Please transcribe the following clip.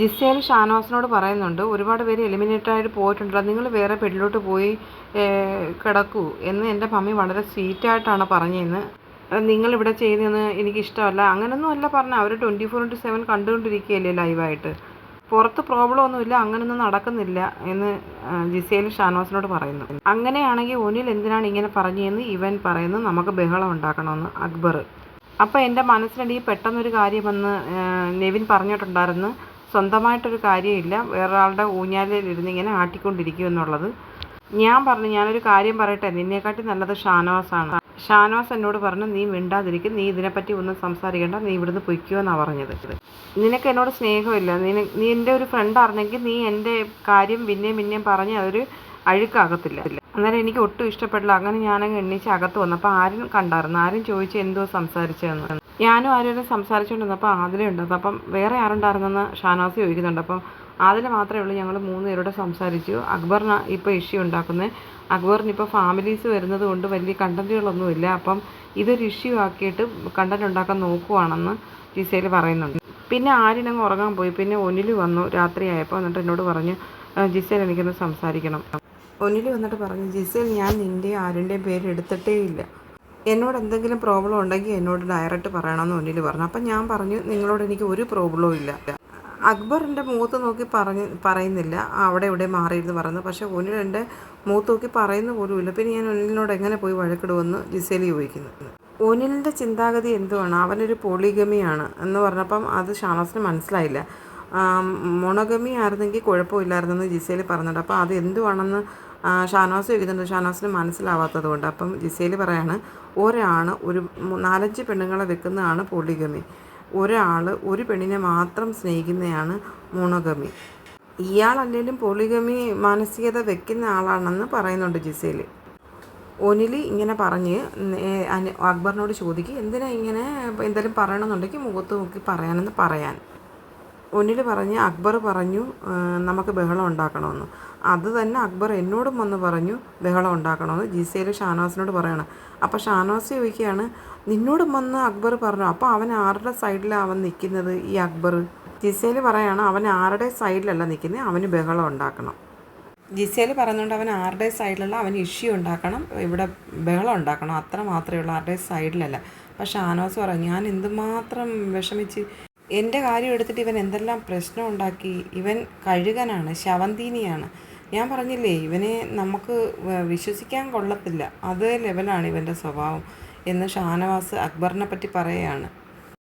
Gizele ഷാനവാസിനോട് പറയുന്നുണ്ട് ഒരുപാട് പേര് എലിമിനേറ്റ് ആയിട്ട് പോയിട്ടുണ്ടല്ലോ നിങ്ങൾ വേറെ പെടിലോട്ട് പോയി കിടക്കൂ. എന്ന് എന്റെ മമ്മി വളരെ സ്വീറ്റായിട്ടാണ് പറഞ്ഞതെന്ന് നിങ്ങളിവിടെ ചെയ്യുന്നതെന്ന് എനിക്കിഷ്ടമല്ല. അങ്ങനൊന്നും അല്ല പറഞ്ഞ. അവർ ട്വന്റി ഫോർ ഇന്റു സെവൻ കണ്ടുകൊണ്ടിരിക്കുകയല്ലേ ലൈവായിട്ട് പുറത്ത് പ്രോബ്ലം ഒന്നുമില്ല അങ്ങനൊന്നും നടക്കുന്നില്ല എന്ന് ജിസേൽ ഷാനവാസിനോട് പറയുന്നു. അങ്ങനെയാണെങ്കിൽ ഒനിൽ എന്തിനാണ് ഇങ്ങനെ പറഞ്ഞതെന്ന് ഇവൻ പറയുന്നു നമുക്ക് ബഹളം ഉണ്ടാക്കണമെന്ന്. അക്ബർ. അപ്പോൾ എന്റെ മനസ്സിനിടയിൽ പെട്ടെന്നൊരു കാര്യം വന്ന് നെവിൻ പറഞ്ഞിട്ടുണ്ടായിരുന്നു. സ്വന്തമായിട്ടൊരു കാര്യമില്ല. വേറൊരാളുടെ ഊഞ്ഞാലിലിരുന്ന് ഇങ്ങനെ ആട്ടിക്കൊണ്ടിരിക്കും എന്നുള്ളത്. ഞാൻ പറഞ്ഞു ഞാനൊരു കാര്യം പറയട്ടെ. നിന്നെക്കാട്ടി നല്ലത് ഷാനവാസാണ്. ഷാനവാസ് എന്നോട് പറഞ്ഞു നീ മിണ്ടാതിരിക്കും. നീ ഇതിനെപ്പറ്റി ഒന്നും സംസാരിക്കേണ്ട. നീ ഇവിടുന്ന് പൊയ്ക്കോ എന്നാണ് പറഞ്ഞത്. നിനക്ക് എന്നോട് സ്നേഹമില്ല. നിന നീ എന്റെ ഒരു ഫ്രണ്ട് അറിഞ്ഞെങ്കിൽ നീ എന്റെ കാര്യം പിന്നെയും പിന്നെയും പറഞ്ഞ് അതൊരു അഴുക്കാകത്തില്ല. അന്നേരം എനിക്ക് ഒട്ടും ഇഷ്ടപ്പെടില്ല. അങ്ങനെ ഞാനങ്ങ് എണ്ണീച്ച് അകത്ത് വന്നപ്പോൾ ആരും കണ്ടായിരുന്നു. ആരും ചോദിച്ചു എന്തോ സംസാരിച്ചതെന്ന്. ഞാനും ആരോടും സംസാരിച്ചുകൊണ്ടിരുന്നപ്പോൾ ആദില ഉണ്ടായിരുന്നു അപ്പം വേറെ ആരുണ്ടായിരുന്നെന്ന് ഷാനാസ് ചോദിക്കുന്നുണ്ട്. അപ്പം ആദില മാത്രമേ ഉള്ളൂ ഞങ്ങൾ മൂന്ന് പേരോട് സംസാരിച്ചു. അക്ബറിന് ഇപ്പോൾ ഇഷ്യൂ ഉണ്ടാക്കുന്നത് അക്ബറിന് ഇപ്പോൾ ഫാമിലീസ് വരുന്നത് കൊണ്ട് വലിയ കണ്ടന്റുകളൊന്നുമില്ല അപ്പം ഇതൊരു ഇഷ്യൂ ആക്കിയിട്ട് കണ്ടന്റ് ഉണ്ടാക്കാൻ നോക്കുവാണെന്ന് ജിസയിൽ പറയുന്നുണ്ട്. പിന്നെ ആര്യനങ്ങ് ഉറങ്ങാൻ പോയി. പിന്നെ ഒനിൽ വന്നു രാത്രിയായപ്പോൾ എന്നിട്ട് എന്നോട് പറഞ്ഞു ജിസയിൽ എനിക്കൊന്ന് സംസാരിക്കണം. ഒനിൽ വന്നിട്ട് പറഞ്ഞു ജിസേൽ ഞാൻ നിന്റെ ആരുടെയും പേര് എടുത്തിട്ടേ ഇല്ല. എന്നോട് എന്തെങ്കിലും പ്രോബ്ലം ഉണ്ടെങ്കിൽ എന്നോട് ഡയറക്റ്റ് പറയണമെന്ന് ഒന്നിൽ പറഞ്ഞു. അപ്പം ഞാൻ പറഞ്ഞു നിങ്ങളോട് എനിക്ക് ഒരു പ്രോബ്ലവും ഇല്ല. അക്ബറിന്റെ മുഖത്ത് നോക്കി പറഞ്ഞ് പറയുന്നില്ല. അവിടെ ഇവിടെ മാറിയിരുന്നു പറയുന്നു പക്ഷേ ഒന്നിൽ എന്റെ മുഖത്ത് നോക്കി പറയുന്ന പോലുമില്ല പിന്നെ ഞാൻ ഒന്നിലിനോട് എങ്ങനെ പോയി വഴക്കിടുമെന്ന് ജിസേലി ചോദിക്കുന്നു. ഒനിലിന്റെ ചിന്താഗതി എന്തുവാണ്? അവനൊരു പോളിഗമിയാണ് എന്ന് പറഞ്ഞപ്പം അത് ഷാനോസിന് മനസ്സിലായില്ല. മൊണഗമി ആയിരുന്നെങ്കിൽ കുഴപ്പമില്ലായിരുന്നെന്ന് ജിസേലി പറഞ്ഞിട്ടുണ്ട്. അപ്പോൾ അത് എന്തുവാണെന്ന് ആ, ഷാനവാസ് ചോദിക്കുന്നുണ്ട്. ഷാനവാസിന് മനസ്സിലാവാത്തത് കൊണ്ട്. അപ്പം ജിസേൽ പറയാണ് ഒരാണ് ഒരു നാലഞ്ച് പെണ്ണുങ്ങളെ വെക്കുന്നതാണ് പോളിഗമി. ഒരാൾ ഒരു പെണ്ണിനെ മാത്രം സ്നേഹിക്കുന്നതാണ് മോണോഗമി. ഇയാളല്ലെങ്കിലും പോളിഗമി മാനസികത വെക്കുന്ന ആളാണെന്ന് പറയുന്നുണ്ട് ജിസേൽ ഒനിലി ഇങ്ങനെ പറഞ്ഞ് അക്ബറിനോട് ചോദിക്കും എന്തിനാ ഇങ്ങനെ എന്തെങ്കിലും പറയണമെന്നുണ്ടെങ്കിൽ മുഖത്ത് നോക്കി പറയാനെന്ന് പറയാൻ. ഒനിൽ പറഞ്ഞ് അക്ബർ പറഞ്ഞു നമുക്ക് ബഹളം ഉണ്ടാക്കണമെന്ന്. അത് തന്നെ അക്ബർ എന്നോടും വന്ന് പറഞ്ഞു ബഹളം ഉണ്ടാക്കണമെന്ന്. ജിസയിൽ ഷാനവാസിനോട് പറയണം. അപ്പോൾ ഷാനവാസ് ചോദിക്കുകയാണ് നിന്നോടും വന്ന് അക്ബർ പറഞ്ഞു അപ്പോൾ അവൻ ആരുടെ സൈഡിലാണ് അവൻ നിൽക്കുന്നത് ഈ അക്ബർ? ജിസയിൽ പറയാണ് അവൻ ആരുടെ സൈഡിലല്ല നിൽക്കുന്നത് അവന് ബഹളം ഉണ്ടാക്കണം. ജിസയിൽ പറയുന്നുണ്ട് അവൻ ആരുടെ സൈഡിലല്ല അവൻ ഇഷ്യൂ ഉണ്ടാക്കണം ഇവിടെ ബഹളം ഉണ്ടാക്കണം അത്ര മാത്രമേ ഉള്ളൂ ആരുടെ സൈഡിലല്ല. പക്ഷെ ഷാനവാസ് പറഞ്ഞു ഞാൻ എന്തുമാത്രം വിഷമിച്ച് എന്റെ കാര്യം എടുത്തിട്ട് ഇവൻ എന്തെല്ലാം പ്രശ്നം ഉണ്ടാക്കി? ഇവൻ കഴുകനാണ് ശവന്തീനിയാണ്. ഞാൻ പറഞ്ഞില്ലേ ഇവനെ നമുക്ക് വിശ്വസിക്കാൻ കൊള്ളത്തില്ല. അതേ ലെവലാണ് ഇവന്റെ സ്വഭാവം എന്ന് ഷാനവാസ് അക്ബറിനെ പറ്റി പറയുകയാണ്.